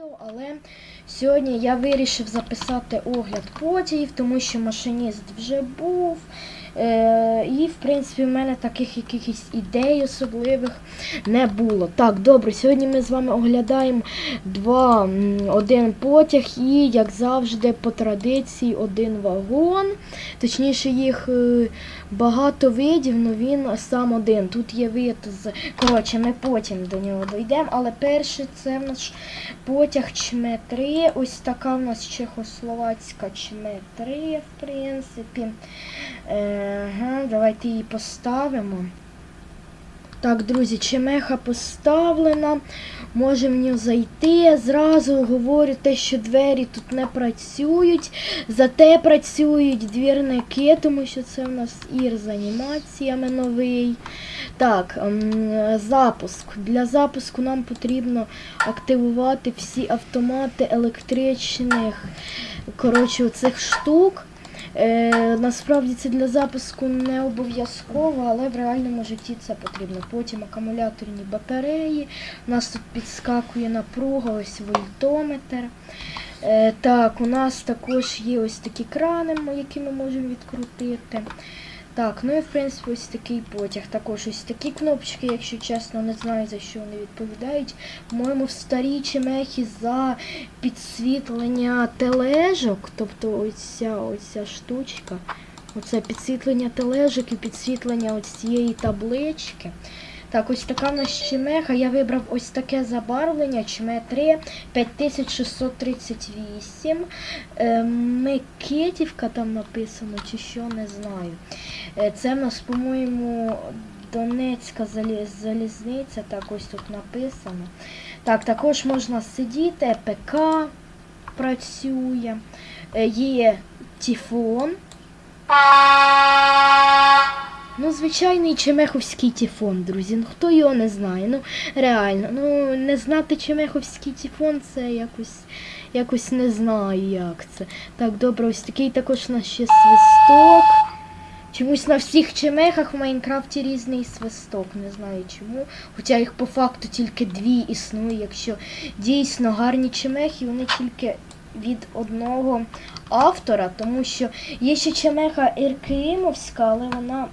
відео, але сьогодні я вирішив записати огляд потягів, тому що машиніст вже був. Е, і, в принципі, в мене таких якихось ідей особливих не було. Так, добре, сьогодні ми з вами оглядаємо два, один потяг і, як завжди, по традиції, один вагон. Точніше, їх е, багато видів, але він сам один. Тут є вид з. Коротше, ми потім до нього дійдемо, але перше це в нас потяг чме 3. Ось така в нас чехословацька чме 3, в принципі. Е, давайте її поставимо. Так, друзі, чемеха поставлена. Можемо в нього зайти. Зразу говорю те, що двері тут не працюють. Зате працюють двірники, тому що це в нас ір з анімаціями новий. Так, ем, запуск. Для запуску нам потрібно активувати всі автомати електричних коротше, оцих штук. Е, насправді це для запуску не обов'язково, але в реальному житті це потрібно. Потім акумуляторні батареї. У нас тут підскакує напруга, ось вольтометр. Е, так, у нас також є ось такі крани, які ми можемо відкрутити. Так, ну і в принципі ось такий потяг. Також ось такі кнопочки, якщо чесно, не знаю за що вони відповідають. По-моєму, в старій чемехі за підсвітлення тележок, тобто оця оця штучка. Оце підсвітлення тележок і підсвітлення ось цієї таблички. Так, ось така в нас чемеха. Я вибрав ось таке забарвлення, чме 3 5638. Е, Микитівка там написано, чи що, не знаю. Е, Це в нас, по-моєму, Донецька залі- залізниця, так ось тут написано. Так, також можна сидіти, ЕПК працює, Е, є тіфон. Ну, звичайний чемеховський тіфон, друзі. Ну хто його не знає? Ну, реально, ну не знати чемеховський тіфон, це якось, якось не знаю, як це. Так, добре, ось такий також у нас ще свисток. Чомусь на всіх чемехах в Майнкрафті різний свисток, не знаю чому. Хоча їх по факту тільки дві існує. Якщо дійсно гарні чемехи, вони тільки від одного автора, тому що є ще чемеха Іркимовська, але вона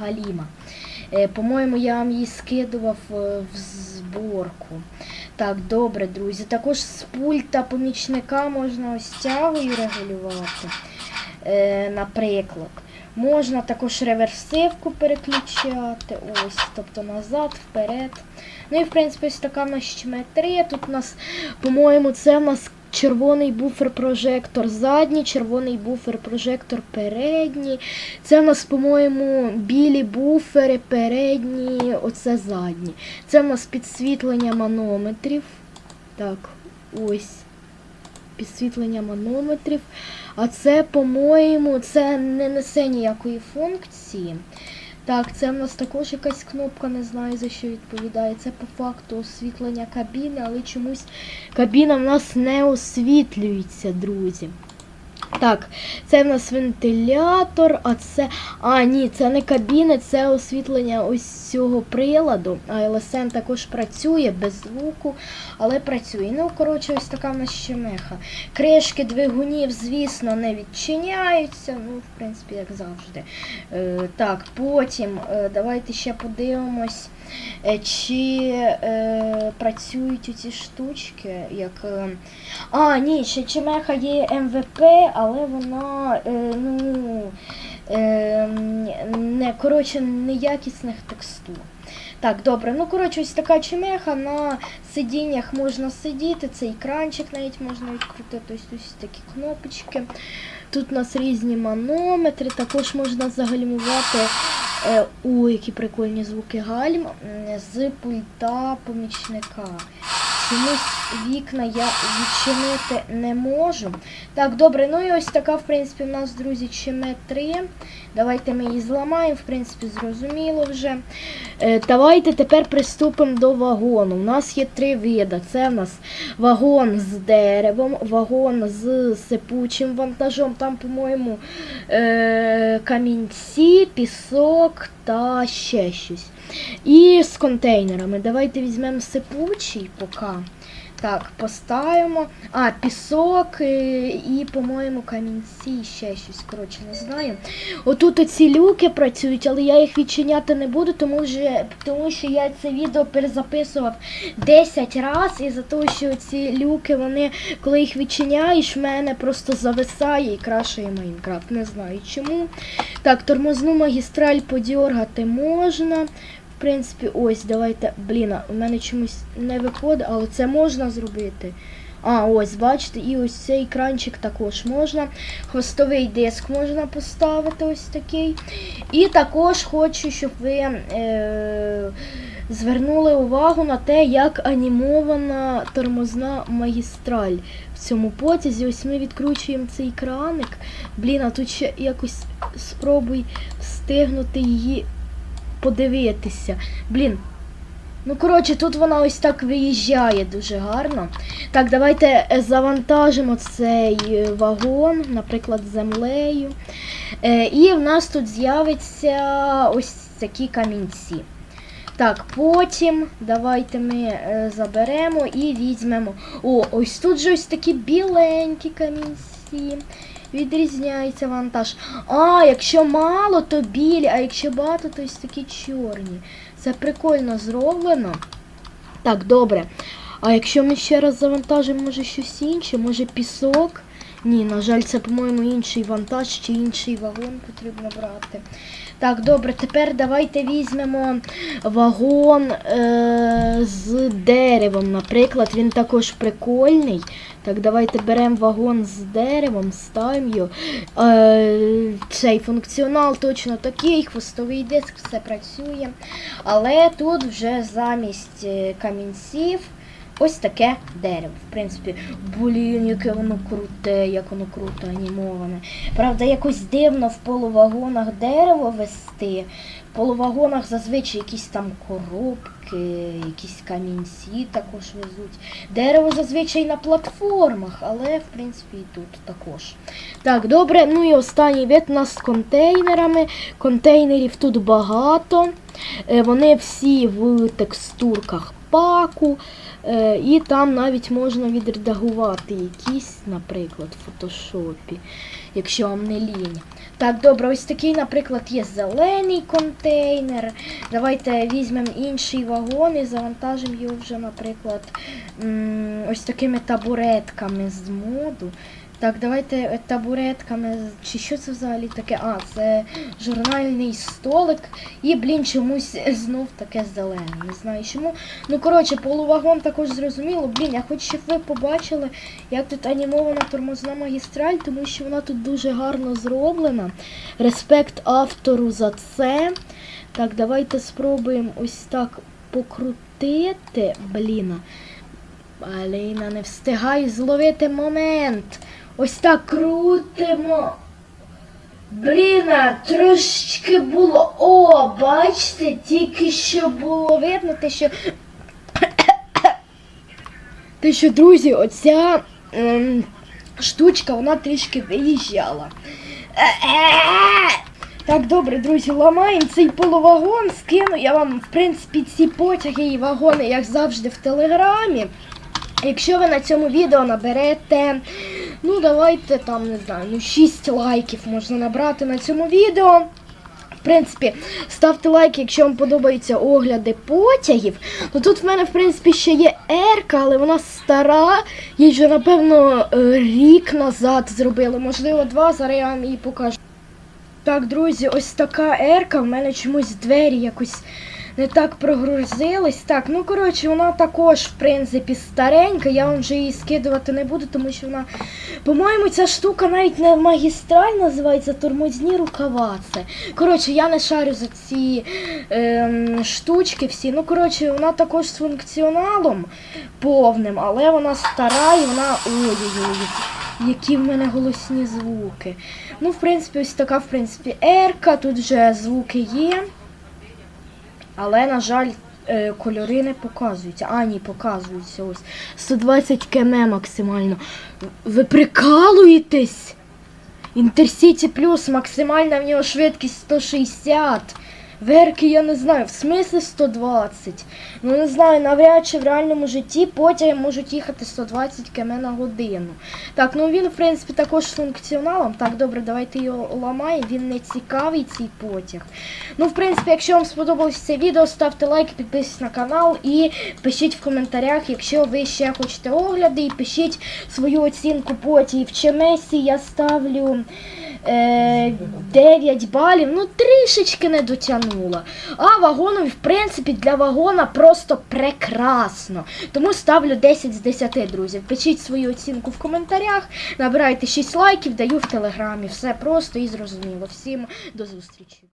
галіма. Е, По-моєму, я вам її скидував е, в зборку. Так, добре, друзі. Також з пульта помічника можна ось тягою регулювати, е, наприклад. Можна також реверсивку переключати, ось, тобто назад, вперед. Ну і в принципі ось така в нас чме Тут у нас, по-моєму, це в нас червоний буфер-прожектор задній, червоний буфер-прожектор передній. Це в нас, по-моєму, білі буфери передні, оце задні. Це в нас підсвітлення манометрів. Так, ось. Підсвітлення манометрів. А це, по-моєму, це не несе ніякої функції. Так, це в нас також якась кнопка, не знаю за що відповідає. Це по факту освітлення кабіни, але чомусь кабіна в нас не освітлюється, друзі. Так, це в нас вентилятор, а це. А, ні, це не кабіна, це освітлення ось цього приладу. А LSN також працює без звуку, але працює. Ну, коротше, ось така в нас ще меха. Кришки двигунів, звісно, не відчиняються. Ну, в принципі, як завжди. Е, так, потім е, давайте ще подивимось, чи е, працюють оці штучки, як. Е, а, ні, ще Чемеха є МВП, але вона е, ну, е, не, коротше, неякісних текстур. Так, добре. Ну, коротше, ось така чемеха. На сидіннях можна сидіти, цей екранчик навіть можна відкрутити, ось, ось такі кнопочки. Тут у нас різні манометри, також можна загальмувати. Е, ой, які прикольні звуки гальм з пульта помічника. Чомусь вікна я відчинити не можу. Так, добре, ну і ось така, в принципі, в нас, друзі, чме 3. Давайте ми її зламаємо, в принципі, зрозуміло вже. Е, давайте тепер приступимо до вагону. У нас є три види. Це в нас вагон з деревом, вагон з сипучим вантажом. Там, по-моєму, е, камінці, пісок та ще щось. І з контейнерами. Давайте візьмемо сипучий поки. Так, поставимо. А, пісок е, і, по-моєму, камінці і ще щось. Коротше, не знаю. Отут оці люки працюють, але я їх відчиняти не буду, тому, вже, тому що я це відео перезаписував 10 разів із-за того, що ці люки, вони, коли їх відчиняєш, в мене просто зависає і крашає Майнкрафт. Не знаю чому. Так, тормозну магістраль подьоргати можна. Принципі, ось, давайте. Блін, у мене чомусь не виходить, але це можна зробити. А, ось, бачите, і ось цей екранчик також можна. Хвостовий диск можна поставити ось такий. І також хочу, щоб ви е, звернули увагу на те, як анімована тормозна магістраль в цьому потязі. Ось ми відкручуємо цей краник. Блін, а тут ще якось спробуй встигнути її подивитися. Блін. Ну, коротше, тут вона ось так виїжджає дуже гарно. Так, давайте е, завантажимо цей е, вагон, наприклад, землею. Е, і в нас тут з'явиться ось такі камінці. Так, потім давайте ми заберемо і візьмемо. О, ось тут же ось такі біленькі камінці. Відрізняється вантаж. А, якщо мало, то білі, а якщо багато, то ось такі чорні. Це прикольно зроблено. Так, добре. А якщо ми ще раз завантажимо, може щось інше, може пісок? Ні, на жаль, це, по-моєму, інший вантаж чи інший вагон потрібно брати. Так, добре, тепер давайте візьмемо вагон е- з деревом. Наприклад, він також прикольний. Так, давайте беремо вагон з деревом, ставимо його. Е- цей функціонал точно такий, хвостовий диск, все працює. Але тут вже замість е, камінців. Ось таке дерево. В принципі, блін, яке воно круте, як воно круто анімоване. Правда, якось дивно в полувагонах дерево вести. В полувагонах зазвичай якісь там коробки, якісь камінці також везуть. Дерево зазвичай на платформах, але в принципі і тут також. Так, добре. Ну і останній вид у нас з контейнерами. Контейнерів тут багато. Е, Вони всі в текстурках паку. Е, І там навіть можна відредагувати якісь, наприклад, в фотошопі, якщо вам не лінь. Так, добре, ось такий, наприклад, є зелений контейнер. Давайте візьмемо інший вагон і завантажимо його вже, наприклад, ось такими табуретками з моду. Так, давайте е, табуретками. Чи що це взагалі таке? А, це журнальний столик. І, блін, чомусь знов таке зелене. Не знаю чому. Ну, коротше, полувагон також зрозуміло. Блін, я хочу, щоб ви побачили, як тут анімована тормозна магістраль, тому що вона тут дуже гарно зроблена. Респект автору за це. Так, давайте спробуємо ось так покрутити. Блін. Аліна, не встигай зловити момент. Ось так крутимо. Блін, трошечки було. О, бачите, тільки що було видно, те, що. Те, що, друзі, оця ем, штучка, вона трішки виїжджала. Так, добре, друзі, ламаємо цей полувагон, скину я вам, в принципі, ці потяги і вагони, як завжди, в телеграмі. Якщо ви на цьому відео наберете, ну давайте там, не знаю, ну 6 лайків можна набрати на цьому відео. В принципі, ставте лайки, якщо вам подобаються огляди потягів. Ну тут в мене, в принципі, ще є ерка, але вона стара. Їй вже, напевно, е, рік назад зробили, можливо, два. Зараз я вам її покажу. Так, друзі, ось така ерка. В мене чомусь двері якось не так прогрузились. Так, ну коротше, вона також, в принципі, старенька. Я вам вже її скидувати не буду, тому що вона. По-моєму, ця штука навіть не магістраль називається тормозні рукава. Це. Коротше, я не шарю за ці ем, штучки всі. Ну, коротше, вона також з функціоналом повним, але вона стара і вона. Ой-ой-ой. Які в мене голосні звуки. Ну, в принципі, ось така, в принципі, ерка. Тут вже звуки є. Але, на жаль, е, кольори не показуються. А, ні, показуються ось. 120 км максимально. Ви прикалуєтесь? Інтерсіті плюс максимальна в нього швидкість 160. Верки, я не знаю, в смислі 120. Ну не знаю, навряд чи в реальному житті потяги можуть їхати 120 км на годину. Так, ну він, в принципі, також з функціоналом. Так, добре, давайте його ламаємо. Він не цікавий, цей потяг. Ну, в принципі, якщо вам сподобалось це відео, ставте лайк, підписуйтесь на канал і пишіть в коментарях, якщо ви ще хочете огляди, і пишіть свою оцінку потягів. В Чемесі я ставлю. Е, 9 балів, ну трішечки не дотягнула. А вагонові, в принципі, для вагона просто прекрасно. Тому ставлю 10 з 10, друзі. Пишіть свою оцінку в коментарях, набирайте 6 лайків, даю в телеграмі. Все просто і зрозуміло. Всім до зустрічі.